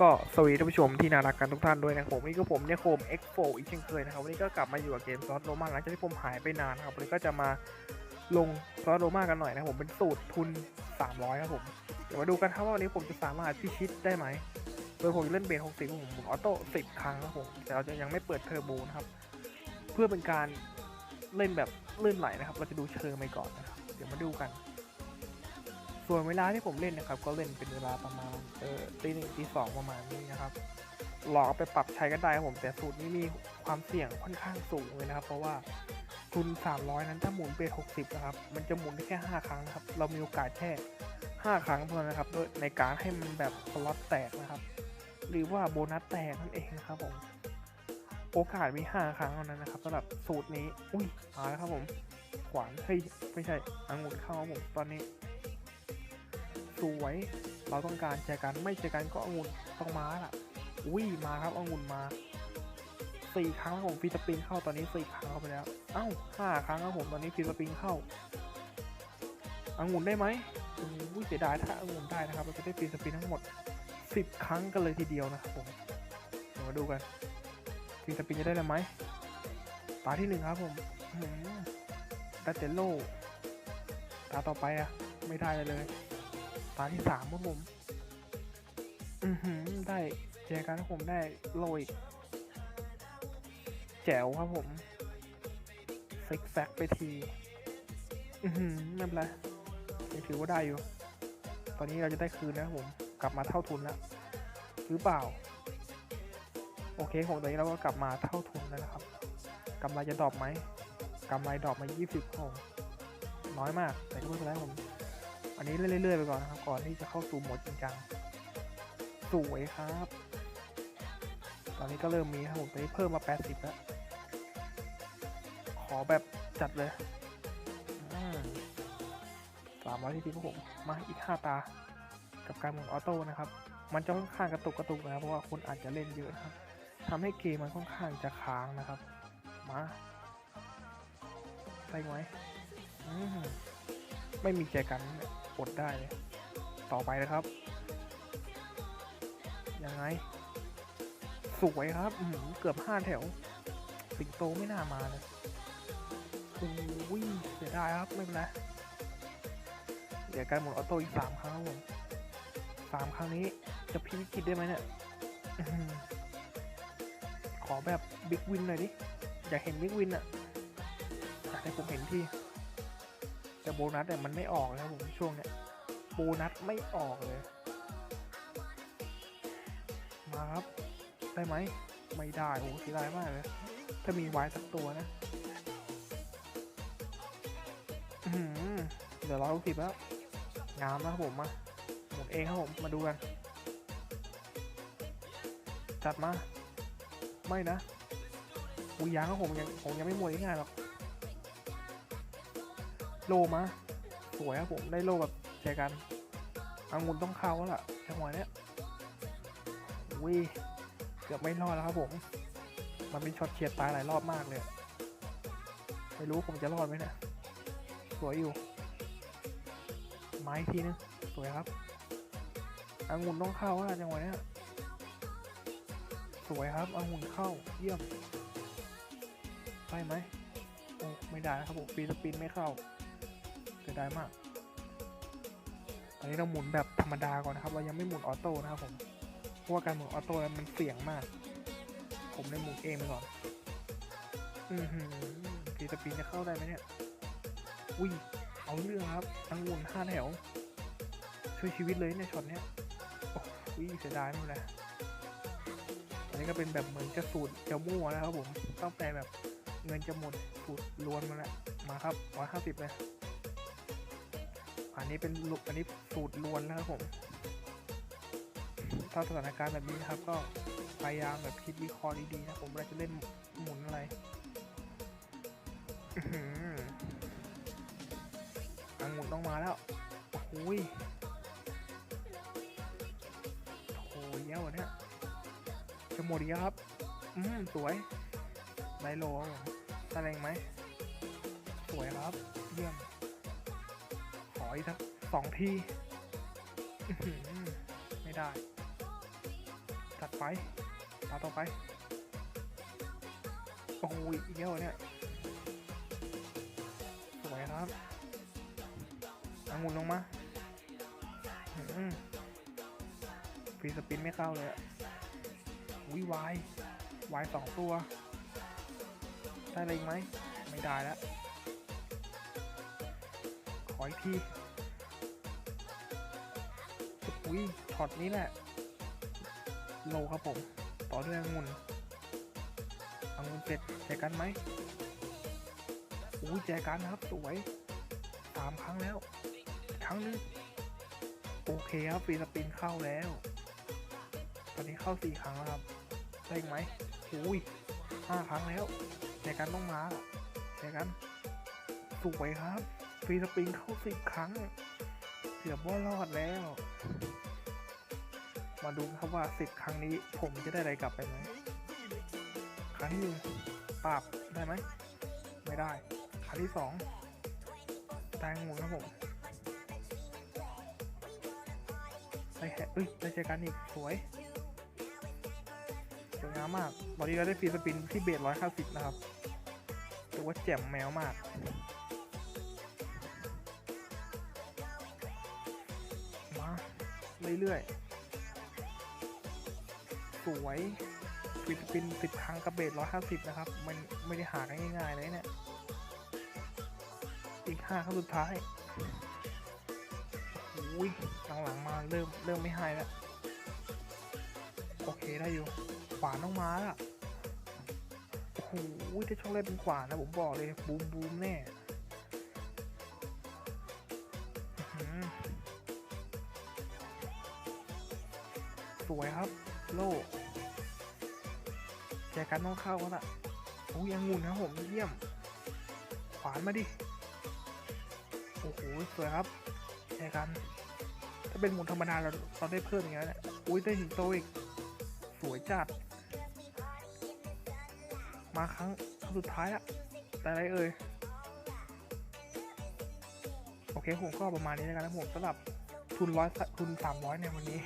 ก็สวัสดีท่านผู้ชมที่น่ารักกันทุกท่านด้วยนะครับผมนี่ก็ผมเนี่ยโคม X4 อีกเช่นเคยนะครับวันนี้ก็กลับมาอยู่กับเกมซอสโรมาหลังจากที่ผมหายไปนานนะครับวันนี้ก็จะมาลงซอสโรมากันหน่อยนะครับผมเป็นสูตรทุน 300ครับผมเดี๋ยวมาดูกันครับว่าวันนี้ผมจะสามารถพิชิตได้ไหมโดยผมเล่นเบน60ผมผมออโต้10 ครั้งครับผมแต่เราจะยังไม่เปิดเทอร์โบนะครับเพื่อเป็นการเล่นแบบลื่นไหลนะครับ เราจะดูเชิงไปก่อนนะครับเดี๋ยวมาดูกัน ส่วนเวลาที่ผมเล่นนะครับ ก็เล่นเป็นเวลาประมาณเออตีหนึ่งตีสองประมาณนี้นะครับลองเอาไปปรับใช้กันได้ครับผมแต่สูตรนี้มีความเสี่ยงค่อนข้างสูงเลยนะครับ เพราะว่าทุน 300 นั้นถ้าหมุนเป็น60 นะครับ มันจะหมุนได้แค่ 5 ครั้งนะครับ เรามีโอกาสแค่ 5 ครั้งเท่านั้นนะครับโดยในการให้มันแบบสล็อตแตกนะครับ หรือว่าโบนัสแตกนั่นเองนะครับผม โอกาสมี 5 ครั้งเท่านั้นนะครับสำหรับสูตรนี้ อุ้ยมาแล้วครับผม ขวาน เฮ้ย ไม่ใช่อังุ่นเข้าผม ตอนนี้ สวย เราต้องการแจอกันไม่แจอกันก็องุ่นต้องมาล่ะ อุ้ยมาครับองุ่นมาสี่ครั้งครับผมฟีสปริงเข้าตอนนี้สี่ครั้งเข้าไปแล้ว เอ้าห้าครั้งครับผมตอนนี้ฟีสปริงเข้าองุ่นได้ไหมอุ้ยเสียดายถ้าองุ่นได้นะครับเราจะได้ฟีสปริงทั้งหมดสิบครั้งกันเลยทีเดียวนะครับผมเดี๋ยวมาดูกันฟีสปริงจะได้เลยไหมตาที่หนึ่งครับผมดัตเตโลตาต่อไปอะไม่ได้เลย ตาที่สามครับผม อือหือ ได้เจกันครับผมได้โลอีก แจ๋วครับผมซิกแซกไปที อือหือ ไม่เป็นไรยังถือว่าได้อยู่ ตอนนี้เราจะได้คืนนะครับผม กลับมาเท่าทุนแล้ว หรือเปล่า โอเคผมตอนนี้เราก็กลับมาเท่าทุนแล้วนะครับกำไรจะดรอปไหมกำไรดรอปมา 20ครับผมน้อยมาก แต่ก็ไม่เป็นไรผม อันนี้เรื่อยๆไปก่อนนะครับ ก่อนที่จะเข้าสู่โหมดจริงจัง สวยครับ ตอนนี้ก็เริ่มมีครับผมตอนนี้เพิ่มมา 80 แล้ว ขอแบบจัดเลยสามร้อยที่ทีครับผม มาอีก 5 ตา กับการหมุนออโต้นะครับ มันจะค่อนข้างกระตุกกระตุกนะครับเพราะว่าคนอาจจะเล่นเยอะครับทำให้เกมมันค่อนข้างจะค้างนะครับ มาใช่ไหมไม่มีแจกันเนี่ย กดได้เลยต่อไปนะครับ ยังไง สวยครับเกือบห้าแถว สิงโตไม่น่ามาเลยโอ้ยเสียดายครับ ไม่เป็นไรเดี๋ยวการหมุนออโต้อีกสามครั้งผมสามครั้งนี้จะพิชิตได้ไหมเนี่ยขอแบบบิ๊กวินหน่อยดิ อยากเห็นบิ๊กวินอะอยากให้ผมเห็นที่ แต่โบนัสเนี่ยมันไม่ออกนะผมช่วงเนี้ยโบนัสไม่ออกเลย มาครับ ได้ไหม ไม่ได้โอ้เสียดายมากเลย ถ้ามีไว้สักตัวนะอื้อหือเหลือร้อยหกสิบแล้ว งามนะครับผมมาหมเองครับผม มาดูกัน จัดมา ไม่นะอุยยางครับผมยังผมยังไม่หมดง่ายหรอก โลมาสวยครับผมได้โลแบบแจกันอังุนต้องเข้าแล้วล่ะจังหวะเนี้ยวิเกือบไม่รอดแล้วครับผม มันเป็นช็อตเฉียดตายหลายรอบมากเลย ไม่รู้ผมจะรอดไหมเนี่ยสวยอยู่ไม้ทีนึงสวยครับอังุนต้องเข้าแล้วล่ะจังหวะเนี้ยสวยครับอังุนเข้าเยี่ยมได้ไหมโอ้ไม่ได้ครับผมฟีสปินไม่เข้า สียดายมากตอนนี้เราหมุนแบบธรรมดาก่อนนะครับ เรายังไม่หมุนออโต้นะครับผม เพราะว่าการหมุนออโต้มันเสี่ยงมาก ผมเลยหมุนเองไปก่อน อือหือพีสปีจะเข้าได้ไหมเนี่ย อุ้ย เอาเรื่องครับทั้งวนห้าแถว ช่วยชีวิตเลยในช็อตเนี้ย โอ้ยเสียดายไม่เป็นไรอันนี้ก็เป็นแบบเหมือนจะสูตรจะมั่วนะครับผม ต้องแต่แบบเงินจะหมดสูตรล้วนมาแล้ว มาครับร้อยห้าสิบเลย อันนี้เป็นลุกอันนี้สูตรล้วนนะครับผม ถ้าสถานการณ์แบบนี้ครับก็พยายามแบบคิดวิเคราะห์ดีๆนะผมเราจะเล่นหมุนอะไรอื้อหืออังุนต้องมาแล้ว โอ้โหยโอ้ยเย้าวะเนี่ยจะหมดอีกแล้วครับ อืมสวยไดโลครับผมตะเลงไหม สวยครับ เยี่ยม อีกสักสองทีไม่ได้จัดไปตาต่อไปโอ้โหอีกแล้วเหรอเนี่ยสวยครับองุ่นลงมาฟรีสปินไม่เข้าเลยอะวิวายวายสองตัว ได้อะไรอีกไหม ไม่ได้แล้ว ออีกทีอุ้ยช็อตนี้แหละ โลครับผม ต่อด้วยองุ่นองุ่นเสร็จแจกันไหมอุ้ยแจกันครับสวยสามครั้งแล้ว ครั้งนึงโอเคครับฟีสปินเข้าแล้ว ตอนนี้เข้าสี่ครั้งแล้วครับได้ไหมอุ้ยห้าครั้งแล้วแจกันต้องมาแจกันสวยครับ ฟรีสปริงเข้าสิบครั้งเกือบว่ารอดแล้ว มาดูครับว่าสิบครั้งนี้ผมจะได้อะไรกลับไปไหมครั้งที่หนึ่งปราบได้ไหมไม่ได้ ครั้งที่สองแตงหมุนครับผมได้แค่เอ้ยได้เจอกันอีกสวยสวยงามมากตอนนี้เราได้ฟรีสปินที่เบสร้อยห้าสิบนะครับถือว่าแจ่มแมวมาก เรื่อยๆ สวยฟิลิปปินสิบครั้งกับเบสร้อยห้าสิบนะครับ มันไม่ได้หากันง่ายๆเลยเนี่ย อีกห้าครั้งสุดท้ายโอ้ยหลังๆมาเริ่มเริ่มไม่หายแล้ว โอเคได้อยู่ ขวานต้องมาล้วโอ้โหถ้าช่องแรกเป็นขวานนะผมบอกเลยบูมบูมแน่ สวยครับ โลแจกันต้องเข้าแล้วล่ะโอ้ยยังงุ่นครับผมเยี่ยม ขวานมาดิ โอ้โหสวยครับแจกัน ถ้าเป็นหมุนธรรมดาเราเราได้เพิ่มอย่างนี้แล้วเนี่ยอุ้ยได้หินโตอีก สวยจัด มาครั้งครั้งสุดท้ายอะแต่อะไรเอ่ยโอเคผมก็ประมาณนี้แล้วกันนะผมสำหรับทุนร้อยทุนสามร้อยในวันนี้